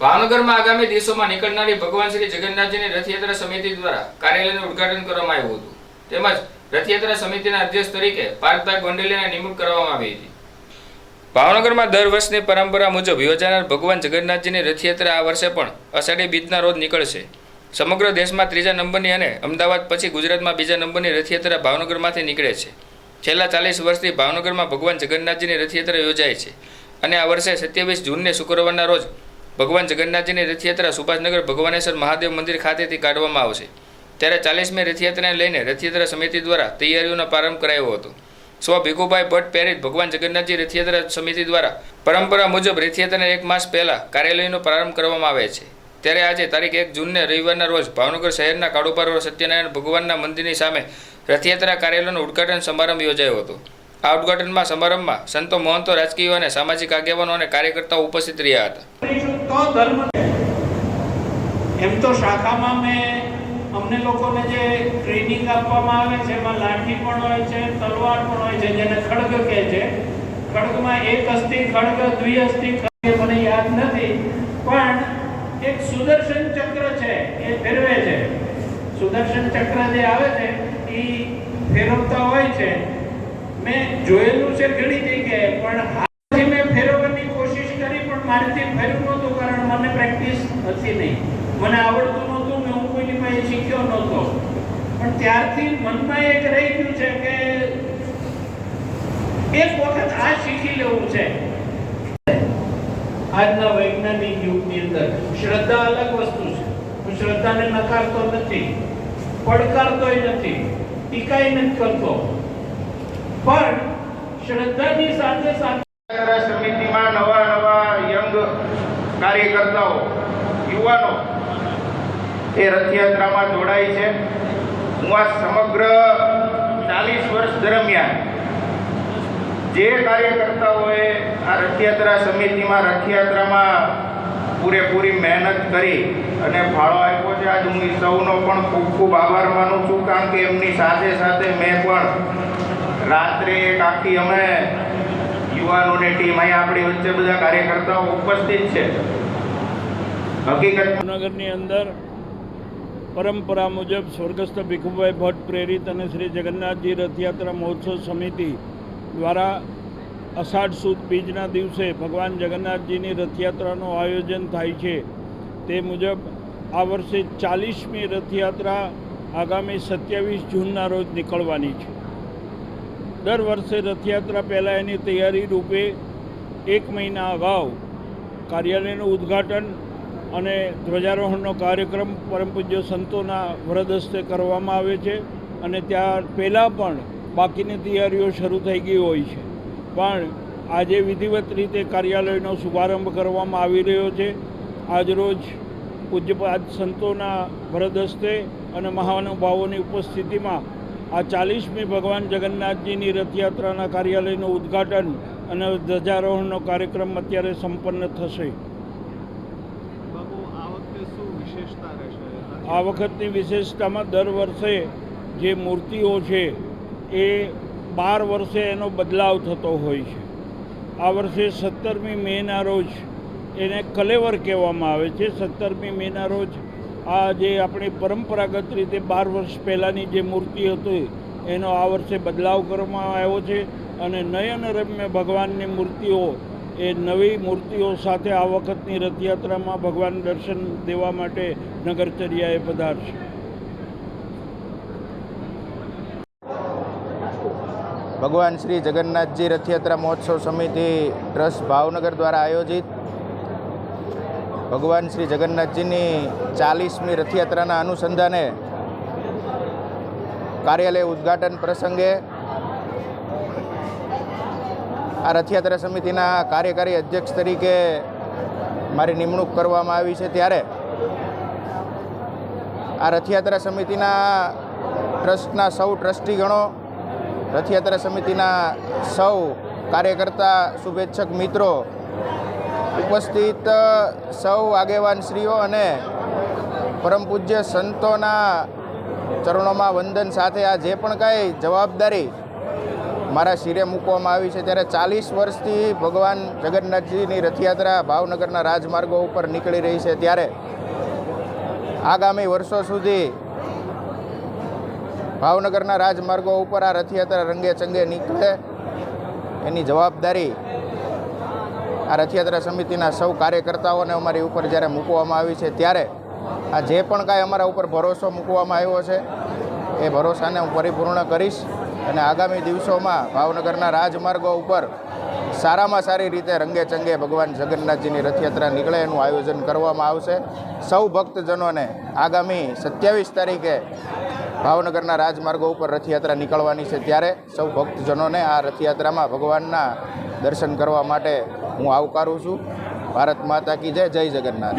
ભાવનગરમાં આગામી દિવસોમાં નીકળનારી ભગવાન શ્રી જગન્નાથજીની રથયાત્રા સમિતિ દ્વારા કાર્યાલયનું ઉદ્ઘાટન કરવામાં આવ્યું હતું. તેમજ રથયાત્રા સમિતિના અધ્યક્ષ તરીકે પાર્થભાઈ ગોંડલિયાને નિમણૂક કરવામાં આવી હતી. ભાવનગરમાં દર વર્ષની પરંપરા મુજબ યોજાનાર ભગવાન જગન્નાથજીની રથયાત્રા આ વર્ષે પણ અષાઢી બીજના રોજ નીકળશે. સમગ્ર દેશમાં ત્રીજા નંબરની અને અમદાવાદ પછી ગુજરાતમાં બીજા નંબરની રથયાત્રા ભાવનગરમાંથી નીકળે છે. છેલ્લા ચાલીસ વર્ષથી ભાવનગરમાં ભગવાન જગન્નાથજીની રથયાત્રા યોજાય છે. અને આ વર્ષે સત્યાવીસ જૂનને શુક્રવારના રોજ ભગવાન જગન્નાથજીની રથયાત્રા સુભાષનગર ભગવાનેશ્વર મહાદેવ મંદિર ખાતેથી કાઢવામાં આવશે. ત્યારે ચાલીસમી રથયાત્રાને લઈને રથયાત્રા સમિતિ દ્વારા તૈયારીઓનો પ્રારંભ કરાયો હતો. સ્વ ભીખુભાઈ ભટ્ટ પ્રેરિત ભગવાન જગન્નાથજી રથયાત્રા સમિતિ દ્વારા પરંપરા મુજબ રથયાત્રાને એક માસ પહેલાં કાર્યાલયનો પ્રારંભ કરવામાં આવે છે. ત્યારે આજે તારીખ એક જૂનને રવિવારના રોજ ભાવનગર શહેરના કાળુપાર સત્યનારાયણ ભગવાનના મંદિરની સામે રથયાત્રા કાર્યાલયનો ઉદ્ઘાટન સમારંભ યોજાયો હતો. આ ઉદ્ઘાટનમાં સમારંભમાં સંતો મહંતો રાજકીય અને સામાજિક આગેવાનો અને કાર્યકર્તાઓ ઉપસ્થિત રહ્યા હતા. ધર્મ એમ તો શાખામાં મેં અમને લોકોને જે ટ્રેનિંગ આપવામાં આવે છે, એમાં લાઠી પણ હોય છે, તલવાર પણ હોય છે, જેને ખડગ કહે છે. ખડગમાં એક અસ્થિ, ખડગ દ્વિઅસ્થિ ખડગ મને યાદ નથી, પણ એક સુદર્શન ચક્ર છે, એ ફેરવે છે. સુદર્શન ચક્ર જે આવે છે, એ ફેરવતા હોય છે. મેં જોયેલું છે ઘણી જગ્યાએ, પણ હાથથી મેં ફેરવવાની કોશિશ કરી પણ મારાથી ફેરવું નહોતું કારણ મને પ્રેક્ટિસ હતી નહીં. મને આવડતું નહોતું ને હું કોઈની પાસે શીખ્યો નહોતો. પણ ત્યારથી મનમાં એક રહી ગયું છે કે એક વખત આ શીખી લેવું છે. આજના વૈજ્ઞાનિક યુગની અંદર શ્રદ્ધા અલગ વસ્તુ છે. હું શ્રદ્ધાને નકારતો નથી, પડકારતોય નથી, ટીકાય નથી કરતો. પણ શ્રદ્ધાની સાથે સાથે સમિતિમાં નવા નવા યંગ કાર્યકર્તાઓ, યુવાનો એ રથયાત્રામાં જોડાય છે. હું આ સમગ્ર ચાલીસ વર્ષ દરમિયાન જે કાર્યકર્તાઓએ આ રથયાત્રા સમિતિમાં, રથયાત્રામાં પૂરેપૂરી મહેનત કરી અને ફાળો આપ્યો છે, આજ હું સૌનો પણ ખૂબ ખૂબ આભાર માનું છું, કારણ કે એમની સાથે સાથે મેં પણ રાત્રે એક આખી અમે યુવાનોની ટીમ અહીંયા આપણી વચ્ચે બધા કાર્યકર્તાઓ ઉપસ્થિત છે. હકીકત ભાવનગરની અંદર પરંપરા મુજબ સ્વર્ગસ્થ ભીખુભાઈ ભટ્ટ પ્રેરિત અને શ્રી જગન્નાથજી રથયાત્રા મહોત્સવ સમિતિ દ્વારા અષાઢ સુદ બીજના દિવસે ભગવાન જગન્નાથજીની રથયાત્રાનું આયોજન થાય છે. તે મુજબ આ વર્ષે ચાલીસમી રથયાત્રા આગામી સત્યાવીસ જૂનના રોજ નીકળવાની છે. દર વર્ષે રથયાત્રા પહેલાં એની તૈયારી રૂપે એક મહિના અગાઉ કાર્યાલયનું ઉદ્ઘાટન અને ધ્વજારોહણનો કાર્યક્રમ પરમ પૂજ્ય સંતોના વરદસ્તે કરવામાં આવે છે અને ત્યાં પહેલાં પણ બાકીની તૈયારીઓ શરૂ થઈ ગઈ હોય છે. પણ આજે વિધિવત રીતે કાર્યાલયનો શુભારંભ કરવામાં આવી રહ્યો છે. આજરોજ પૂજ્યપાદ સંતોના વરદસ્તે અને મહાનુભાવોની ઉપસ્થિતિમાં આ ચાલીસમી ભગવાન જગન્નાથજીની રથયાત્રાના કાર્યાલયનું ઉદ્ઘાટન અને ધ્વજારોહણનો કાર્યક્રમ અત્યારે સંપન્ન થશે. આ વખતની વિશેષતામાં દર વર્ષે જે મૂર્તિઓ છે એ બાર વર્ષે એનો બદલાવ થતો હોય છે. આ વર્ષે સત્તરમી મેના રોજ એને કલેવર કહેવામાં આવે છે. સત્તરમી મેના રોજ આ જે આપણી પરંપરાગત રીતે બાર વર્ષ પહેલાંની જે મૂર્તિ હતી, એનો આ વર્ષે બદલાવ કરવામાં આવ્યો છે અને નયનરમ્ય ભગવાનની મૂર્તિઓ, એ નવી મૂર્તિઓ સાથે આ વખતની રથયાત્રામાં ભગવાન દર્શન દેવા માટે નગરચર્યાએ પધારશે. ભગવાન શ્રી જગન્નાથજી રથયાત્રા મહોત્સવ સમિતિ ટ્રસ્ટ ભાવનગર દ્વારા આયોજિત ભગવાન શ્રી જગન્નાથજીની ચાલીસમી રથયાત્રાના અનુસંધાને કાર્યાલય ઉદ્ઘાટન પ્રસંગે આ રથયાત્રા સમિતિના કાર્યકારી અધ્યક્ષ તરીકે મારી નિમણૂક કરવામાં આવી છે ત્યારે આ રથયાત્રા સમિતિના ટ્રસ્ટના સૌ ટ્રસ્ટીગણો, રથયાત્રા સમિતિના સૌ કાર્યકર્તા, શુભેચ્છક મિત્રો ઉપસ્થિત સૌ આગેવાન શ્રીઓ અને પરમ પૂજ્ય સંતોના ચરણોમાં વંદન સાથે આ જે પણ કાંઈ જવાબદારી મારા શિરે મૂકવામાં આવી છે, ત્યારે ચાલીસ વર્ષથી ભગવાન જગન્નાથજીની રથયાત્રા ભાવનગરના રાજમાર્ગો ઉપર નીકળી રહી છે, ત્યારે આગામી વર્ષો સુધી ભાવનગરના રાજમાર્ગો ઉપર આ રથયાત્રા રંગે ચંગે નીકળે. એની જવાબદારી આ રથયાત્રા સમિતિના સૌ કાર્યકર્તાઓને અમારી ઉપર જ્યારે મૂકવામાં આવી છે, ત્યારે આ જે પણ કાંઈ અમારા ઉપર ભરોસો મૂકવામાં આવ્યો છે, એ ભરોસાને હું પરિપૂર્ણ કરીશ અને આગામી દિવસોમાં ભાવનગરના રાજમાર્ગો ઉપર સારામાં સારી રીતે રંગે ચંગે ભગવાન જગન્નાથજીની રથયાત્રા નીકળે એનું આયોજન કરવામાં આવશે. સૌ ભક્તજનોને આગામી સત્યાવીસ તારીખે ભાવનગરના રાજમાર્ગો ઉપર રથયાત્રા નીકળવાની છે, ત્યારે સૌ ભક્તજનોને આ રથયાત્રામાં ભગવાનના દર્શન કરવા માટે હું આવકારું છું. ભારત માતા કી જય જય જગન્નાથ.